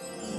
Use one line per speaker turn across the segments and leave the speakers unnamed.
Al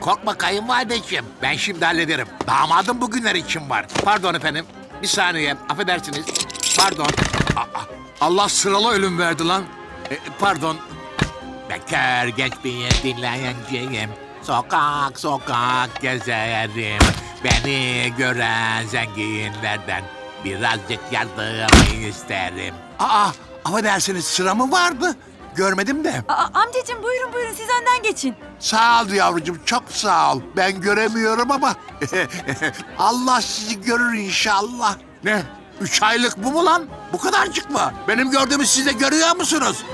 Korkma kayınvalideciğim. Ben şimdi hallederim. Damadım bugünler için var. Pardon efendim. Bir saniye. Affedersiniz. Pardon. Aa, Allah sıralı ölüm verdi lan. E, pardon. Bekar genç bir dinleyeceğim. Sokak sokak gezerim. Beni gören zenginlerden birazcık yardım isterim. Aa, affedersiniz sıra mı vardı? Görmedim de.
Aa, amcacığım buyurun buyurun siz önden geçin.
Sağ ol yavrucuğum, çok sağ ol. Ben göremiyorum ama Allah sizi görür inşallah. Ne? Üç aylık bu mu lan? Bu kadarcık mı? Benim gördüğümü siz de görüyor musunuz?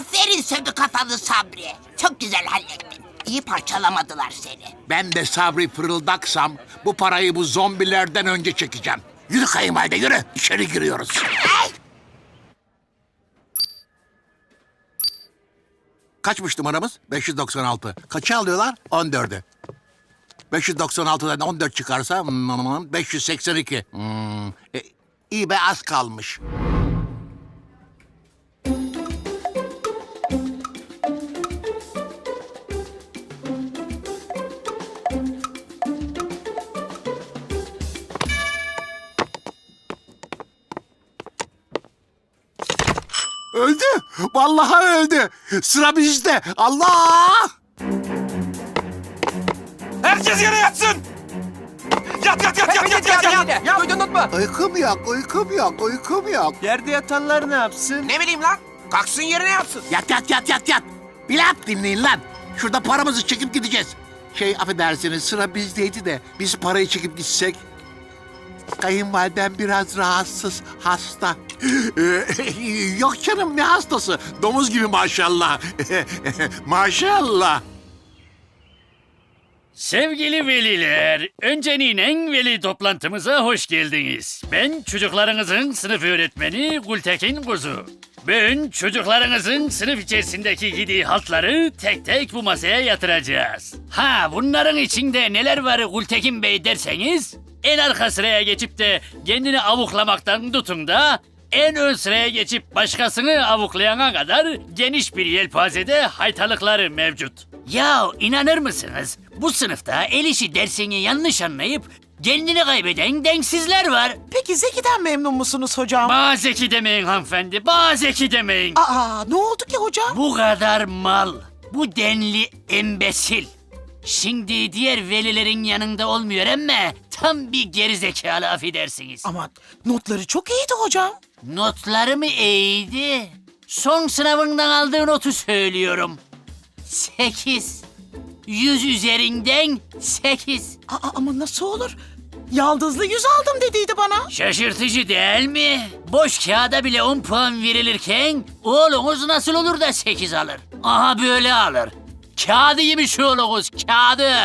Aferin södü kafalı Sabri. Çok güzel hallettin. İyi parçalamadılar seni.
Ben de Sabri fırıldaksam bu parayı bu zombilerden önce çekeceğim. Yürü kayınvalide yürü. İçeri giriyoruz.
Ay!
Kaçmış numaramız? 596. Kaçı alıyorlar? 14'ü. 596'dan 14 çıkarsa hmm, 582. Hmm, e, iyi be az kalmış. Vallahi öldü. Sıra bizde. Allah!
Herkes yere yatsın! Yat yat yat yat yat yat yat!
Ya duydun mu?
Uykum yok, uykum yok, uykum yok.
Yerde yatanlar ne yapsın?
Ne bileyim lan? Kalksın yerine yatsın.
Yat yat yat yat yat. Bir laf dinleyin lan. Şurada paramızı çekip gideceğiz. Şey affedersiniz sıra bizdeydi de biz parayı çekip gitsek. Kayınvalidem biraz rahatsız, hasta. Ee, Yok canım ne hastası? Domuz gibi maşallah. maşallah.
Sevgili veliler, öncenin en veli toplantımıza hoş geldiniz. Ben çocuklarınızın sınıf öğretmeni Gültekin Kuzu. Bugün çocuklarınızın sınıf içerisindeki yediği haltları tek tek bu masaya yatıracağız. Ha bunların içinde neler var Gültekin Bey derseniz, en arka sıraya geçip de kendini avuklamaktan tutun da en ön sıraya geçip başkasını avuklayana kadar geniş bir yelpazede haytalıkları mevcut. Ya inanır mısınız? Bu sınıfta el işi dersini yanlış anlayıp kendini kaybeden denksizler var.
Peki Zeki'den memnun musunuz hocam?
Bağ zeki demeyin hanımefendi, bağ zeki demeyin.
Aa ne oldu ki hocam?
Bu kadar mal, bu denli embesil. Şimdi diğer velilerin yanında olmuyor ama tam bir gerizekalı affedersiniz.
Ama notları çok iyiydi hocam.
Notları mı iyiydi? Son sınavından aldığı notu söylüyorum. Sekiz. Yüz üzerinden sekiz.
Aa ama nasıl olur? Yaldızlı yüz aldım dediydi bana.
Şaşırtıcı değil mi? Boş kağıda bile 10 puan verilirken oğlunuz nasıl olur da 8 alır? Aha böyle alır. Kağıdı yemiş oğlunuz, kağıdı.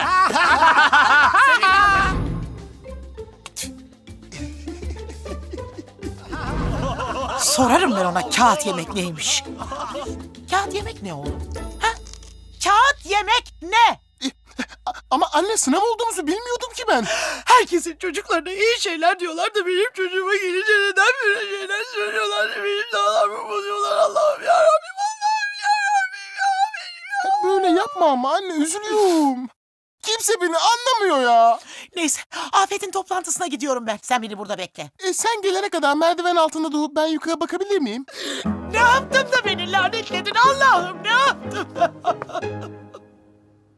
Sorarım ben ona kağıt yemek neymiş. Kağıt yemek ne oğlum? Ha? Kağıt yemek ne?
Ama anne sınav olduğumuzu bilmiyordum ki ben.
Herkesin çocuklarına iyi şeyler diyorlar da benim çocuğuma gelince neden böyle şeyler söylüyorlar da benim dağlarımı bozuyorlar Allah'ım yarabbim Allah'ım yarabbim yarabbim.
Hep böyle yapma ama anne üzülüyorum. Kimse beni anlamıyor ya.
Neyse Afet'in toplantısına gidiyorum ben. Sen beni burada bekle.
E, sen gelene kadar merdiven altında durup ben yukarı bakabilir miyim?
Ne yaptın da beni lanetledin Allah'ım ne yaptın?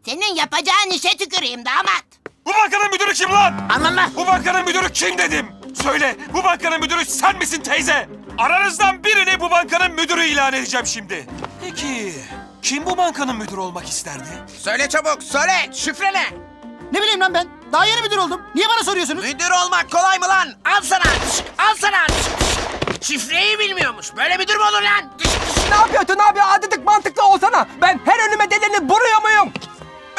Senin yapacağın işe tüküreyim damat.
Bu bankanın müdürü kim lan?
Anlamaz.
Bu bankanın müdürü kim dedim? Söyle, bu bankanın müdürü sen misin teyze? Aranızdan birini bu bankanın müdürü ilan edeceğim şimdi. Peki, kim bu bankanın müdürü olmak isterdi?
Söyle çabuk söyle şifre ne?
Ne bileyim lan ben. Daha yeni müdür oldum. Niye bana soruyorsunuz?
Müdür olmak kolay mı lan? Al sana şık, al sana şık. Şifreyi bilmiyormuş. Böyle müdür mü olur lan?
Ne yapıyorsun abi? Azıcık mantıklı olsana. Ben her önüme deleni vuruyor muyum?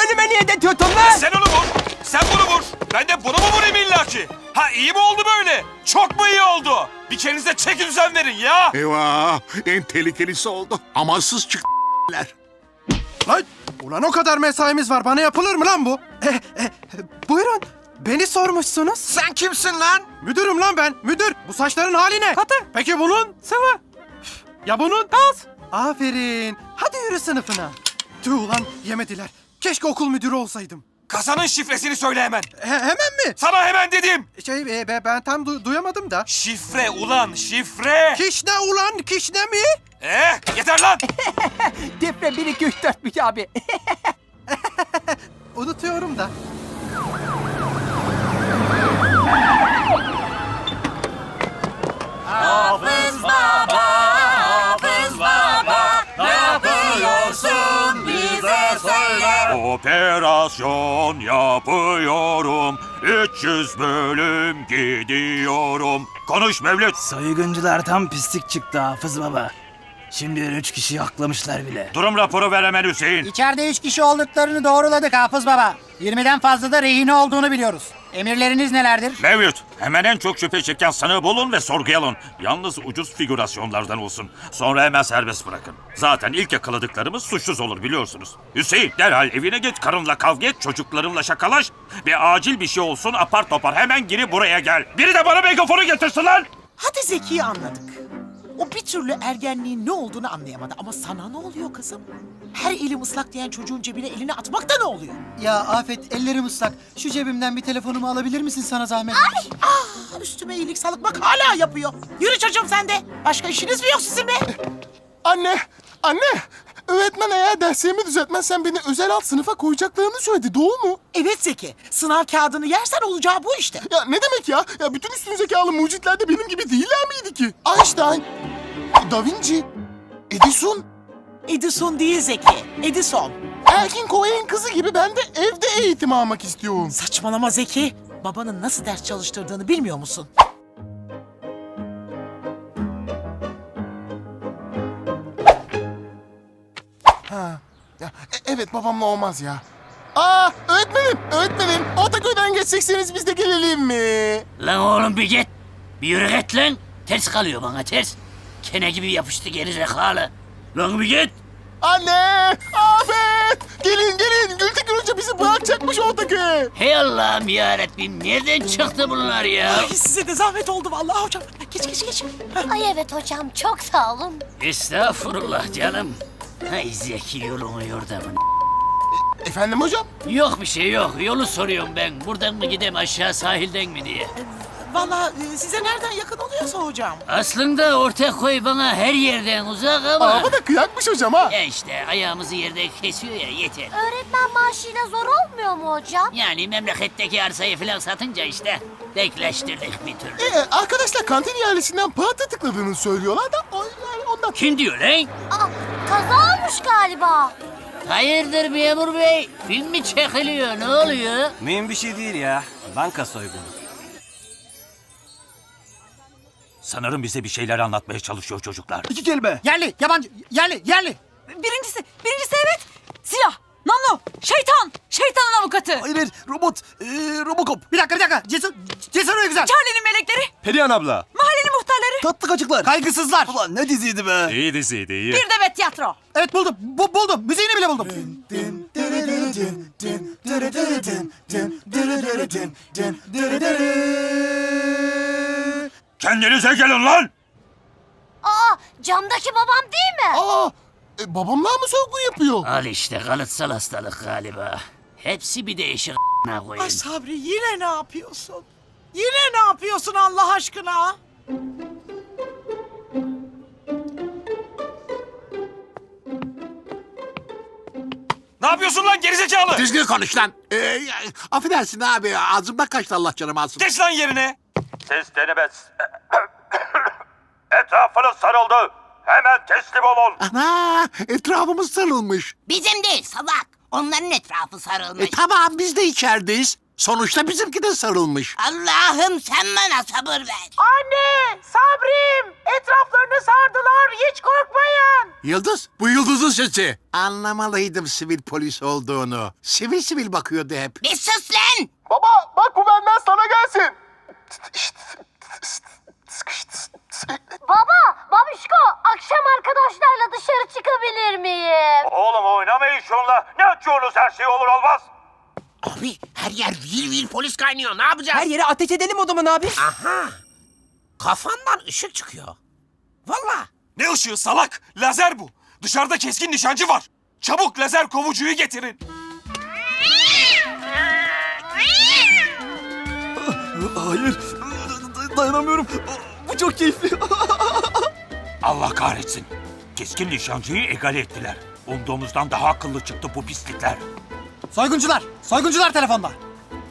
Önüme niye detiyorsun lan?
Sen onu vur, sen bunu vur. Ben de bunu mu vurayım illaki? Ha iyi mi oldu böyle? Çok mu iyi oldu? Bir kendinize çeki düzen verin ya.
Eyvah en tehlikelisi oldu. Amansız çıktılar.
Lan ulan o kadar mesaimiz var. Bana yapılır mı lan bu?
Eh, Buyurun. Beni sormuşsunuz.
Sen kimsin lan?
Müdürüm lan ben. Müdür. Bu saçların hali ne?
Katı.
Peki bunun?
Sıvı.
Ya bunun?
Az.
Aferin. Hadi yürü sınıfına. Tüh ulan yemediler. Keşke okul müdürü olsaydım.
Kasanın şifresini söyle hemen.
He- hemen mi?
Sana hemen dedim.
Şey e, be- ben tam du- duyamadım da.
Şifre ulan şifre.
Kişne ulan kişne mi?
Eh yeter lan.
Defne 1 2 3 4'müş abi.
Unutuyorum da.
Operasyon yapıyorum. 300 bölüm gidiyorum. Konuş Mevlüt.
Soyguncular tam pislik çıktı Hafız Baba. Şimdi üç kişi aklamışlar bile.
Durum raporu ver hemen Hüseyin.
İçeride üç kişi olduklarını doğruladık Hafız Baba. 20'den fazla da rehine olduğunu biliyoruz. Emirleriniz nelerdir?
Mevlüt, hemen en çok şüphe çeken sanığı bulun ve sorguya alın. Yalnız ucuz figürasyonlardan olsun. Sonra hemen serbest bırakın. Zaten ilk yakaladıklarımız suçsuz olur biliyorsunuz. Hüseyin derhal evine git, karınla kavga et, çocuklarınla şakalaş. Ve acil bir şey olsun apar topar hemen geri buraya gel. Biri de bana megafonu getirsin lan!
Hadi Zeki'yi anladık. O bir türlü ergenliğin ne olduğunu anlayamadı. Ama sana ne oluyor kızım? Her elim ıslak diyen çocuğun cebine elini atmak da ne oluyor?
Ya Afet ellerim ıslak. Şu cebimden bir telefonumu alabilir misin sana zahmet?
Aa, üstüme iyilik sağlık bak hala yapıyor. Yürü çocuğum sen de. Başka işiniz mi yok sizin be?
Anne, anne. Öğretmen eğer derslerimi düzeltmezsen beni özel alt sınıfa koyacaklarını söyledi. Doğru mu?
Evet Zeki. Sınav kağıdını yersen olacağı bu işte.
Ya ne demek ya? Ya bütün üstün zekalı mucitler de benim gibi değiller miydi ki? Einstein, Da Vinci, Edison,
Edison değil Zeki. Edison.
Erkin Koyay'ın kızı gibi ben de evde eğitim almak istiyorum.
Saçmalama Zeki. Babanın nasıl ders çalıştırdığını bilmiyor musun?
Ha. Ya, e- evet babamla olmaz ya. Aa öğretmenim, öğretmenim. Ataköy'den geçecekseniz biz de gelelim mi?
Lan oğlum bir git. Bir yürü git lan. Ters kalıyor bana ters. Kene gibi yapıştı geri zekalı. Lan bir git.
Anne! Afet! Gelin gelin! Gültekin Hoca bizi bırakacakmış Ortaköy'e.
Hey Allah'ım yarabbim nereden çıktı bunlar ya?
Ay size de zahmet oldu vallahi hocam. Geç geç geç.
Ay evet hocam çok sağ olun.
Estağfurullah canım. Hay zeki yolunu yordamın.
Efendim hocam?
Yok bir şey yok. Yolu soruyorum ben. Buradan mı gideyim aşağı sahilden mi diye.
Vallahi e, size nereden yakın oluyorsa hocam.
Aslında orta koy bana her yerden uzak ama...
Ama da kıyakmış hocam ha.
Ya işte ayağımızı yerde kesiyor ya yeter.
Öğretmen maaşıyla zor olmuyor mu hocam?
Yani memleketteki arsayı falan satınca işte denkleştirdik bir türlü.
Ee, arkadaşlar kantin ihalesinden para tıkladığını söylüyorlar da o, yani ondan.
Kim diyor lan?
Aa, kaza olmuş galiba.
Hayırdır memur bey? Film mi çekiliyor? Ne oluyor?
Mühim bir şey değil ya. Banka soygunu.
Sanırım bize bir şeyler anlatmaya çalışıyor çocuklar.
İki kelime.
Yerli, yabancı, yerli, yerli.
Birincisi, birincisi evet. Silah, namlu, şeytan, şeytanın avukatı.
Hayır robot. Ee, Robocop.
Bir dakika, bir dakika. Cesur, cesur ve güzel.
Charlie'nin melekleri,
Perihan abla.
mahallenin muhtarları,
Tatlı kaçıklar.
Kaygısızlar.
Ulan ne diziydi be.
İyi diziydi iyi.
Bir demet tiyatro.
Evet buldum. Bu, buldum. Müziğini bile buldum.
Kendinize gelin lan!
Aa camdaki babam değil mi?
Aa, e, babamlar mı soygun yapıyor?
Al işte kalıtsal hastalık galiba. Hepsi bir değişik a**ına koyayım.
Ay Sabri yine ne yapıyorsun? Yine ne yapıyorsun Allah aşkına?
Ne yapıyorsun lan gerizekalı?
Düzgün konuş lan. Ee, ya, affedersin abi ağzımda kaçtı Allah canımı alsın.
Geç lan yerine.
Ses denemez. Etrafınız sarıldı. Hemen teslim olun.
Ana etrafımız sarılmış.
Bizim değil salak. Onların etrafı sarılmış.
E tamam biz de içerideyiz. Sonuçta bizimki de sarılmış.
Allah'ım sen bana sabır ver.
Anne, Sabrim, etraflarını sardılar. Hiç korkmayın.
Yıldız, bu Yıldız'ın sesi. Anlamalıydım sivil polis olduğunu. Sivil sivil bakıyordu hep.
Bir sus lan.
Baba bak bu benden sana gelsin.
Baba, babişko akşam arkadaşlarla dışarı çıkabilir miyim?
Oğlum oynamayın şunla. Ne açıyorsunuz her şey olur olmaz.
Abi her yer vil vil polis kaynıyor. Ne yapacağız?
Her yere ateş edelim o zaman abi.
Aha. Kafandan ışık çıkıyor. Valla.
Ne ışığı salak? Lazer bu. Dışarıda keskin nişancı var. Çabuk lazer kovucuyu getirin.
Hayır. Dayanamıyorum. Bu çok keyifli.
Allah kahretsin. Keskin nişancıyı egale ettiler. Umduğumuzdan daha akıllı çıktı bu pislikler.
Soyguncular. Soyguncular telefonda.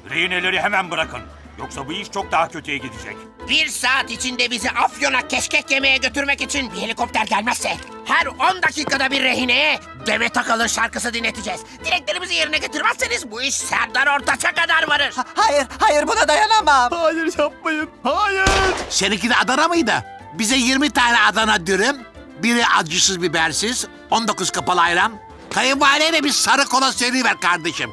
Rehineleri hemen bırakın. Yoksa bu iş çok daha kötüye gidecek.
Bir saat içinde bizi Afyon'a keşkek yemeye götürmek için bir helikopter gelmezse her 10 dakikada bir rehineye Demet Akalın şarkısı dinleteceğiz. Dileklerimizi yerine getirmezseniz bu iş Serdar Ortaç'a kadar varır.
Hayır, hayır buna dayanamam.
Hayır yapmayın. Hayır.
Seninki de Adana mıydı? Bize 20 tane Adana dürüm, biri acısız bibersiz, 19 kapalı ayran. Kayınvalideye de bir sarı kola seri ver kardeşim.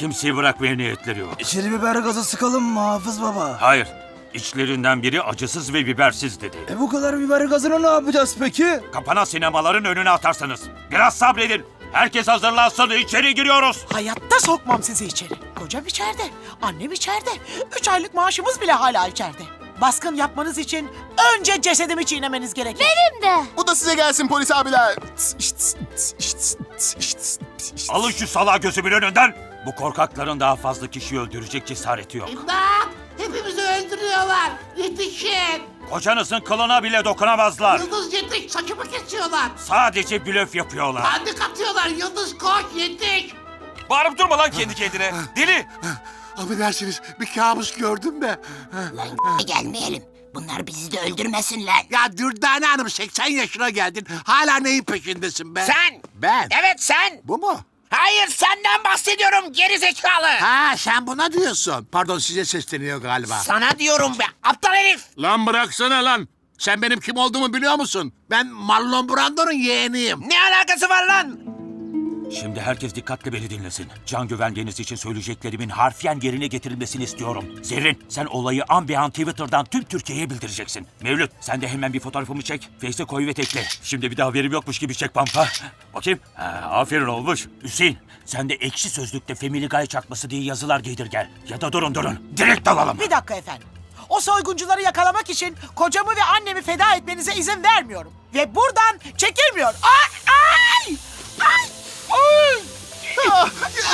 Kimseyi bırakmaya niyetleri yok.
İçeri biber gazı sıkalım mı Hafız Baba?
Hayır. İçlerinden biri acısız ve bibersiz dedi.
E bu kadar biber gazını ne yapacağız peki?
Kapana sinemaların önüne atarsınız. Biraz sabredin. Herkes hazırlansın. içeri giriyoruz.
Hayatta sokmam sizi içeri. Kocam içeride, annem içeride. Üç aylık maaşımız bile hala içeride. Baskın yapmanız için önce cesedimi çiğnemeniz gerekir.
Benim de.
Bu da size gelsin polis abiler.
Alın şu salağı gözümün önünden. Bu korkakların daha fazla kişiyi öldürecek cesareti yok.
İmdat! Hepimizi öldürüyorlar. Yetişin.
Kocanızın kılına bile dokunamazlar.
Yıldız yetiş. Saçımı kesiyorlar.
Sadece blöf yapıyorlar.
Bandık atıyorlar. Yıldız koş yetiş.
Bağırıp durma lan kendi kendine. Deli.
Affedersiniz bir kabus gördüm de.
Lan gelmeyelim. Bunlar bizi de öldürmesinler.
Ya Dürdane Hanım 80 yaşına geldin. Hala neyin peşindesin be?
Sen.
Ben.
Evet sen.
Bu mu?
Hayır senden bahsediyorum gerizekalı.
Ha sen buna diyorsun. Pardon size sesleniyor galiba.
Sana diyorum be aptal herif.
Lan bıraksana lan. Sen benim kim olduğumu biliyor musun? Ben Marlon Brando'nun yeğeniyim.
Ne alakası var lan?
Şimdi herkes dikkatle beni dinlesin. Can güvenliğiniz için söyleyeceklerimin harfiyen yerine getirilmesini istiyorum. Zerrin sen olayı an be an Twitter'dan tüm Türkiye'ye bildireceksin. Mevlüt sen de hemen bir fotoğrafımı çek. Face'e koy ve tekle. Şimdi bir daha haberim yokmuş gibi çek pampa. Bakayım. Ha, aferin olmuş. Hüseyin sen de ekşi sözlükte Family Guy çakması diye yazılar giydir gel. Ya da durun durun. Direkt dalalım.
Bir dakika efendim. O soyguncuları yakalamak için kocamı ve annemi feda etmenize izin vermiyorum. Ve buradan çekilmiyor. Ay! Ay! Ay!
Ah,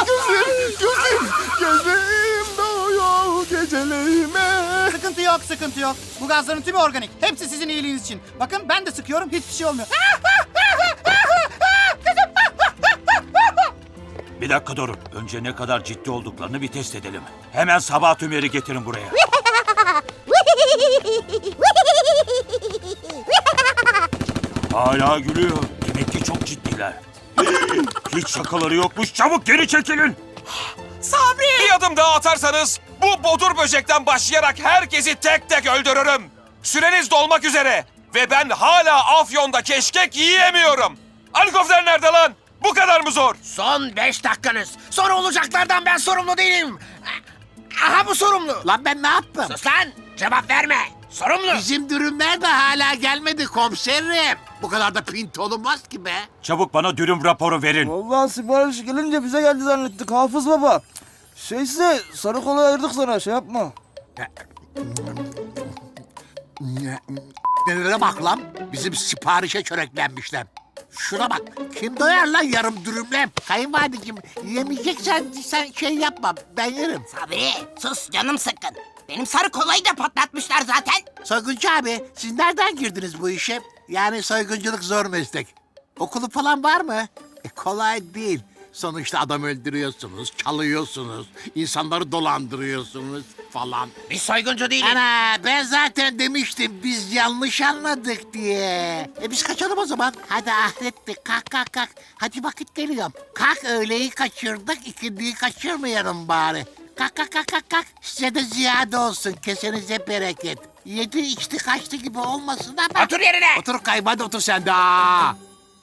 gözlerim, gözlerim, gözlerim doğuyor gecelerime.
Sıkıntı yok, sıkıntı yok. Bu gazların tümü organik. Hepsi sizin iyiliğiniz için. Bakın ben de sıkıyorum, hiçbir şey olmuyor.
Bir dakika durun. Önce ne kadar ciddi olduklarını bir test edelim. Hemen sabah tümeri getirin buraya. Hala gülüyor. Demek ki çok ciddiler. Hiç şakaları yokmuş. Çabuk geri çekilin.
Sabri!
Bir adım daha atarsanız bu bodur böcekten başlayarak herkesi tek tek öldürürüm. Süreniz dolmak üzere ve ben hala Afyon'da keşkek yiyemiyorum. Helikopter nerede lan? Bu kadar mı zor?
Son beş dakikanız. Sonra olacaklardan ben sorumlu değilim. Aha bu sorumlu.
Lan ben ne yaptım?
Sus lan. Cevap verme. Sorumlu.
Bizim dürümler de hala gelmedi komiserim. Bu kadar da pint olunmaz ki be.
Çabuk bana dürüm raporu verin.
Vallahi sipariş gelince bize geldi zannettik Hafız Baba. Şeyse sarı kola ayırdık sana şey yapma.
Nelere bak lan. Bizim siparişe çöreklenmişler. Şuna bak. Kim doyar lan yarım dürümle? Kayınvalideciğim yemeyeceksen sen şey yapma. Ben yerim.
Sabri sus canım sıkkın. Benim sarı kolayı da patlatmışlar zaten.
Soyguncu abi siz nereden girdiniz bu işe? Yani soygunculuk zor meslek. Okulu falan var mı? E, kolay değil. Sonuçta adam öldürüyorsunuz, çalıyorsunuz, insanları dolandırıyorsunuz falan.
Biz soyguncu değiliz.
Ana ben zaten demiştim biz yanlış anladık diye. E biz kaçalım o zaman. Hadi ahrettik kalk kalk kalk. Hadi vakit geliyor. Kalk öğleyi kaçırdık ikindiyi kaçırmayalım bari. Kalk kalk kalk kalk kalk. Size de ziyade olsun kesenize bereket. Yedi içti kaçtı gibi olmasın ama.
Otur yerine.
Otur kayma hadi otur sen de. Aa!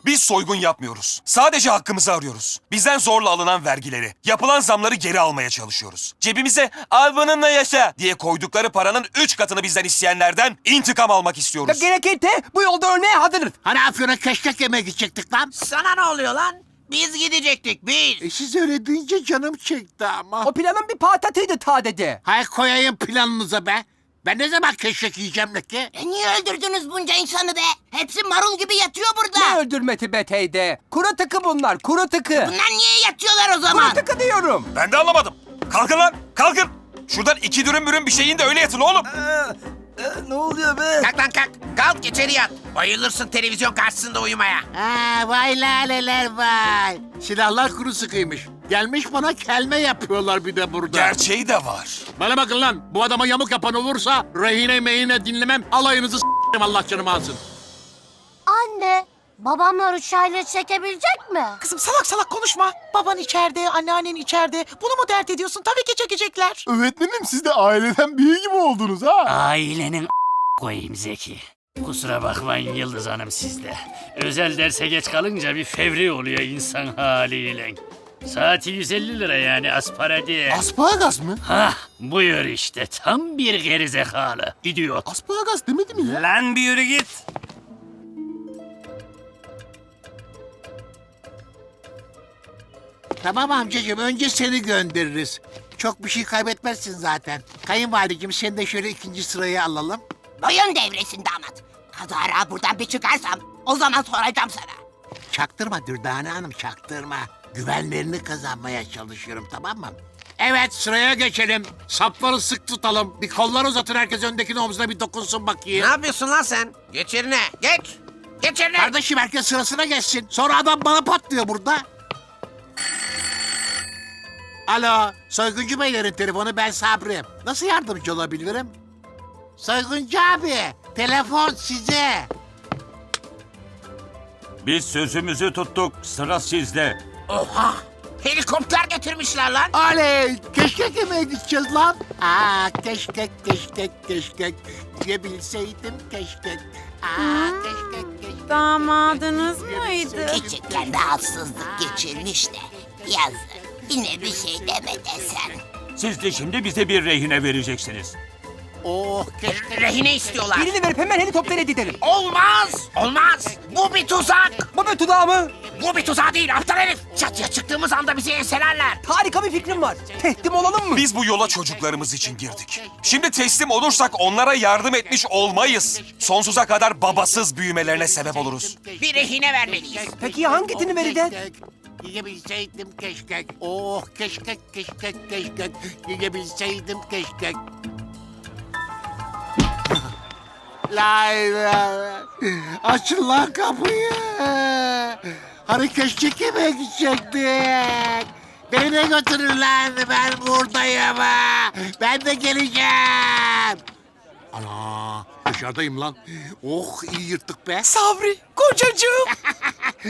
Biz soygun yapmıyoruz. Sadece hakkımızı arıyoruz. Bizden zorla alınan vergileri, yapılan zamları geri almaya çalışıyoruz. Cebimize al bununla yaşa diye koydukları paranın üç katını bizden isteyenlerden intikam almak istiyoruz.
Gerekirse bu yolda ölmeye hazırız.
Hani Afyon'a keşkek yemeye gidecektik lan.
Sana ne oluyor lan? Biz gidecektik biz.
E siz öyle deyince canım çekti ama.
O planın bir patatıydı sadece.
Hay koyayım planınıza be. Ben ne zaman keşkek yiyeceğim ki?
E niye öldürdünüz bunca insanı be? Hepsi marul gibi yatıyor burada.
Ne öldürmeti be teyze? Kuru tıkı bunlar kuru tıkı.
Bunlar niye yatıyorlar o zaman?
Kuru tıkı diyorum.
Ben de anlamadım. Kalkın lan, kalkın. Şuradan iki dürüm mürüm bir şeyin de öyle yatın oğlum.
Ne oluyor be?
Kalk lan kalk. Kalk içeri yat. Bayılırsın televizyon karşısında uyumaya.
Ha vay laleler vay. Silahlar kuru sıkıymış. Gelmiş bana kelme yapıyorlar bir de burada.
Gerçeği de var.
Bana bakın lan bu adama yamuk yapan olursa rehine meyine dinlemem alayınızı s**erim Allah canımı alsın.
Anne, babamlar uçağıyla çekebilecek mi?
Kızım salak salak konuşma. Baban içeride, anneannen içeride. Bunu mu dert ediyorsun? Tabii ki çekecekler.
Öğretmenim siz de aileden biri gibi oldunuz ha.
Ailenin koyayım Zeki. Kusura bakmayın Yıldız Hanım sizde. Özel derse geç kalınca bir fevri oluyor insan haliyle. Saati 150 lira yani asparadi.
Asparagas mı?
Hah buyur işte tam bir gerizekalı. İdiot.
Asparagas demedi mi ya?
Lan bir yürü git.
Tamam amcacığım önce seni göndeririz. Çok bir şey kaybetmezsin zaten. Kayınvalideciğim sen de şöyle ikinci sırayı alalım.
Boyun devresin damat. Kazara buradan bir çıkarsam o zaman soracağım sana.
Çaktırma Dürdane Hanım çaktırma. Güvenlerini kazanmaya çalışıyorum tamam mı? Evet sıraya geçelim. Sapları sık tutalım. Bir kollar uzatın herkes öndekinin omzuna bir dokunsun
Ne
bakayım.
yapıyorsun lan sen? Geç yerine. Geç. Geç yerine.
Kardeşim herkes sırasına geçsin. Sonra adam bana patlıyor burada. Alo, soyguncu beylerin telefonu ben Sabri. Nasıl yardımcı olabilirim? Soyguncu abi, telefon size.
Biz sözümüzü tuttuk. Sıra sizde.
Oha. Helikopter getirmişler lan.
Oley, keşkek yemeye gideceğiz lan. Aa, keşkek, keşkek, keşkek. Diyebilseydim keşkek. Aa, keşkek, keşkek.
Damadınız mıydı?
Küçükken rahatsızlık geçirmiş de. Yazık. Yine bir şey deme desen.
Siz de şimdi bize bir rehine vereceksiniz.
Oh, keşkek.
Rehine istiyorlar.
Birini verip hemen helikoptere gidelim.
Olmaz. Olmaz. Bu bir tuzak.
Bu bir tuzağı mı?
Bu bir tuzak değil aptal herif. Çatıya çıktığımız anda bizi enselerler.
Harika bir fikrim var. Teslim olalım mı?
Biz bu yola çocuklarımız için girdik. Şimdi teslim olursak onlara yardım etmiş olmayız. Sonsuza kadar babasız büyümelerine sebep oluruz.
Bir rehine vermeliyiz.
Peki ya hangisini vereceğiz?
Yiyebilseydim keşkek. Oh, keşkek, keşkek, keşkek. Yiyebilseydim keşkek. Lay lay. Açın lan kapıyı. Hani keşkek yemeye gidecektik. Beni de götürün lan. Ben buradayım. Ben de geleceğim. Ana dışarıdayım lan. Oh iyi yırttık be.
Sabri, kocacığım.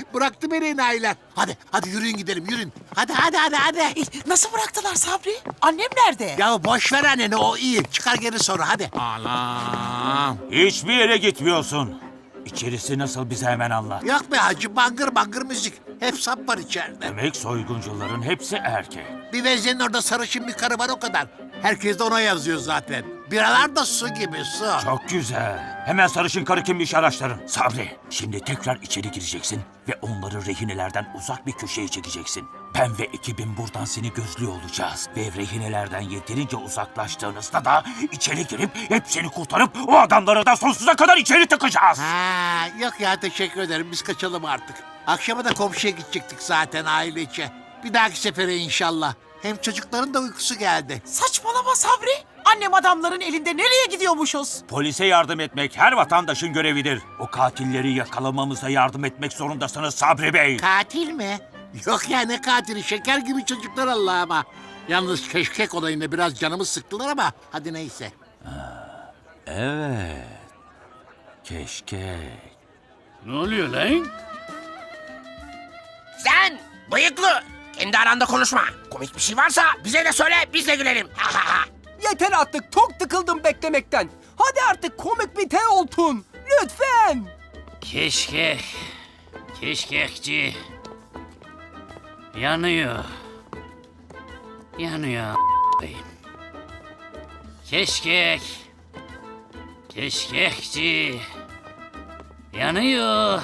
Bıraktı beni enayiler. Hadi hadi yürüyün gidelim yürüyün. Hadi hadi hadi hadi.
Nasıl bıraktılar Sabri? Annem nerede?
Ya boş ver anneni o iyi. Çıkar geri sonra hadi. Anam.
Hiçbir yere gitmiyorsun. İçerisi nasıl bize hemen anlat.
Yok be hacı bangır bangır müzik. Hep sap var içeride.
Demek soyguncuların hepsi erkek.
Bir vezenin orada sarışın bir karı var o kadar. Herkes de ona yazıyor zaten. Biralar da su gibi su.
Çok güzel. Hemen sarışın karı kimmiş araştırın. Sabri, şimdi tekrar içeri gireceksin ve onları rehinelerden uzak bir köşeye çekeceksin. Ben ve ekibim buradan seni gözlüyor olacağız. Ve rehinelerden yeterince uzaklaştığınızda da içeri girip hepsini kurtarıp o adamları da sonsuza kadar içeri tıkacağız.
Ha, yok ya teşekkür ederim. Biz kaçalım artık. Akşama da komşuya gidecektik zaten aile içi. Bir dahaki sefere inşallah. Hem çocukların da uykusu geldi.
Saçmalama Sabri. Annem adamların elinde nereye gidiyormuşuz?
Polise yardım etmek her vatandaşın görevidir. O katilleri yakalamamıza yardım etmek zorundasınız Sabri Bey.
Katil mi? Yok ya ne katili? Şeker gibi çocuklar Allah'ıma. Yalnız keşkek olayında biraz canımız sıktılar ama hadi neyse.
Evet. Keşke.
Ne oluyor lan?
Sen bıyıklı. Kendi aranda konuşma. Komik bir şey varsa bize de söyle biz de gülelim. Ha ha ha.
Yeter artık çok tıkıldım beklemekten. Hadi artık komik bir te oltun. Lütfen.
Keşkek. Keşkekçi. Yanıyor. Yanıyor a**ayım. Keşkek. Keşkekçi. Yanıyor.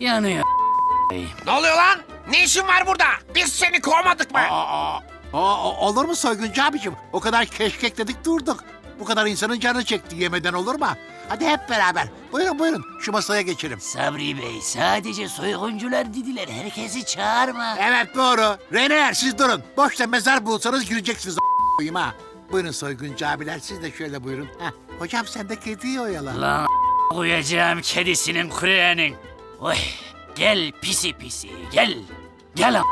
Yanıyor a**ayım.
Ne oluyor lan? Ne işin var burada? Biz seni kovmadık mı?
Aa, aa, aa, olur mu soyguncu abicim? O kadar keşkek dedik durduk. Bu kadar insanın canı çekti yemeden olur mu? Hadi hep beraber. Buyurun buyurun şu masaya geçelim.
Sabri Bey sadece soyguncular dediler. Herkesi çağırma.
Evet doğru. Reneler siz durun. Boşta mezar bulsanız güleceksiniz a**ayım ha. Buyurun soyguncu abiler siz de şöyle buyurun. Heh. Hocam sen de kediyi oyala.
Lan koyacağım kedisinin kureğinin. Oy gel pisi pisi gel. Gel a**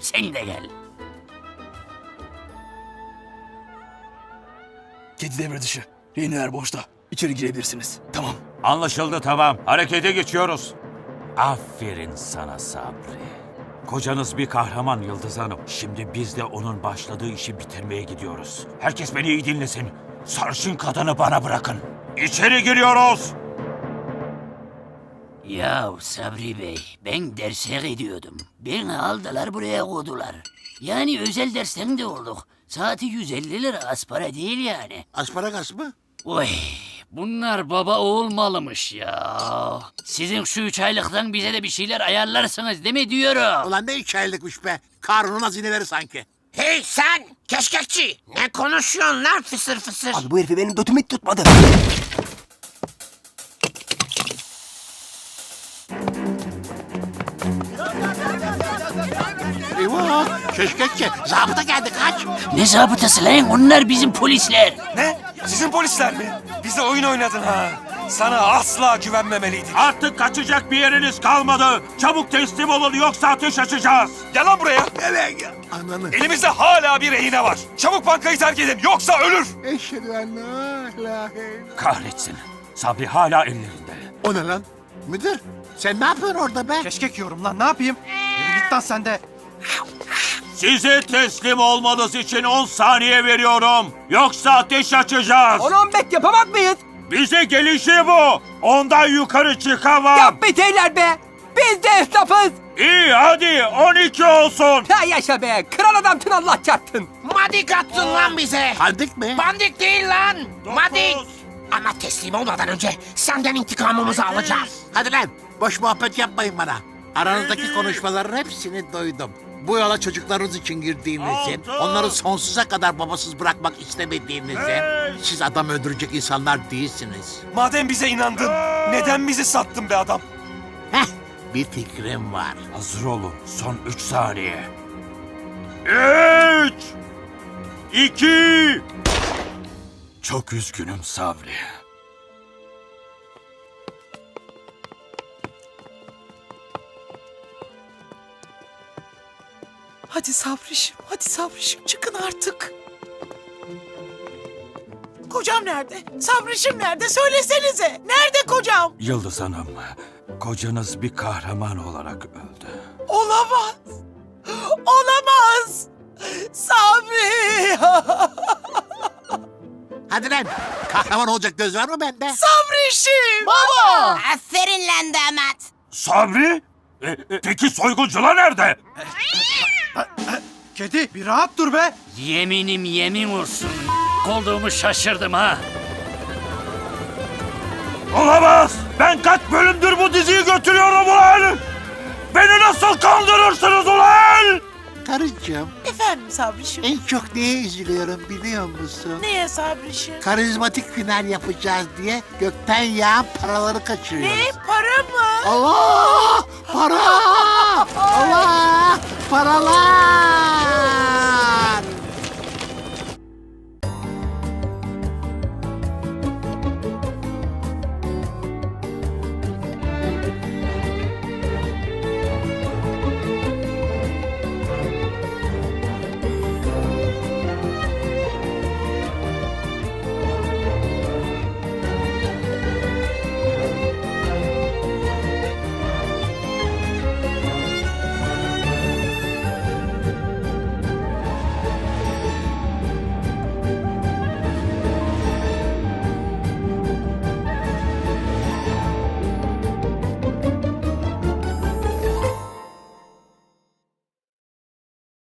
sen de gel.
Kedi devre dışı. Rehineler boşta. İçeri girebilirsiniz. Tamam.
Anlaşıldı tamam. Harekete geçiyoruz. Aferin sana Sabri. Kocanız bir kahraman Yıldız Hanım. Şimdi biz de onun başladığı işi bitirmeye gidiyoruz. Herkes beni iyi dinlesin. Sarışın kadını bana bırakın. İçeri giriyoruz.
Ya Sabri Bey ben derse gidiyordum. Beni aldılar buraya koydular. Yani özel dersten de olduk. Saati 150 lira az para değil yani.
Asparagas mı?
Oy bunlar baba oğul malıymış ya. Sizin şu üç aylıktan bize de bir şeyler ayarlarsınız değil mi diyorum.
Ulan ne üç aylıkmış be. Karnının hazineleri sanki.
Hey sen keşkekçi. Ne konuşuyorsun lan fısır fısır?
Abi bu herifi benim götüm hiç tutmadı.
Eyvah. Keşkekçi. Zabıta geldi kaç.
Ne zabıtası lan onlar bizim polisler.
Ne? Sizin polisler mi? Bize oyun oynadın ha. Sana asla güvenmemeliydik.
Artık kaçacak bir yeriniz kalmadı. Çabuk teslim olun yoksa ateş açacağız.
Gel lan buraya.
Ananı.
Elimizde hala bir rehine var. Çabuk bankayı terk edin yoksa ölür.
Eşhedü en la ilahe illallah.
Kahretsin. Sabri hala ellerinde.
O ne lan? Müdür sen ne yapıyorsun orada be?
Keşkek yiyorum lan ne yapayım? Yürü git lan sen de.
Size teslim olmanız için 10 saniye veriyorum. Yoksa ateş açacağız.
10-15 yapamak mıyız?
Bize gelişi bu. Ondan yukarı çıkamam.
Yap bir şeyler be. Biz de esnafız.
İyi hadi 12 olsun.
Ha yaşa be. Kral adamsın Allah çarptın.
Madik attın lan bize.
Haldik mi?
Bandik değil lan. Madik. Ama teslim olmadan önce senden intikamımızı alacağız.
Hadi lan boş muhabbet yapmayın bana. Aranızdaki konuşmaların hepsini duydum. Bu yola çocuklarınız için girdiğinizin,
Altı.
onları sonsuza kadar babasız bırakmak istemediğinizin,
Beş.
siz adam öldürecek insanlar değilsiniz.
Madem bize inandın, neden bizi sattın be adam?
Heh, bir fikrim var.
Hazır olun. Son 3 saniye. 3 2 Çok üzgünüm Sabri.
Hadi Sabrişim, hadi Sabrişim çıkın artık. Kocam nerede? Sabrişim nerede? Söylesenize. Nerede kocam?
Yıldız Hanım, kocanız bir kahraman olarak öldü.
Olamaz. Olamaz. Sabri.
Hadi lan, kahraman olacak göz var mı bende?
Sabrişim.
Aferin lan damat.
Sabri? E, e, peki soyguncular nerede?
Kedi bir rahat dur be.
Yeminim yemin olsun olduğumu şaşırdım ha.
Olamaz! Ben kaç bölümdür bu diziyi götürüyorum ulan! Beni nasıl kandırırsınız ulan?
Karıcığım
Efendim Sabrişim?
en çok neye üzülüyorum biliyor musun?
Neye Sabrişim?
Karizmatik final yapacağız diye gökten yağan paraları kaçırıyoruz.
Ne? Para mı?
Allah! Para! Allah! Paralar!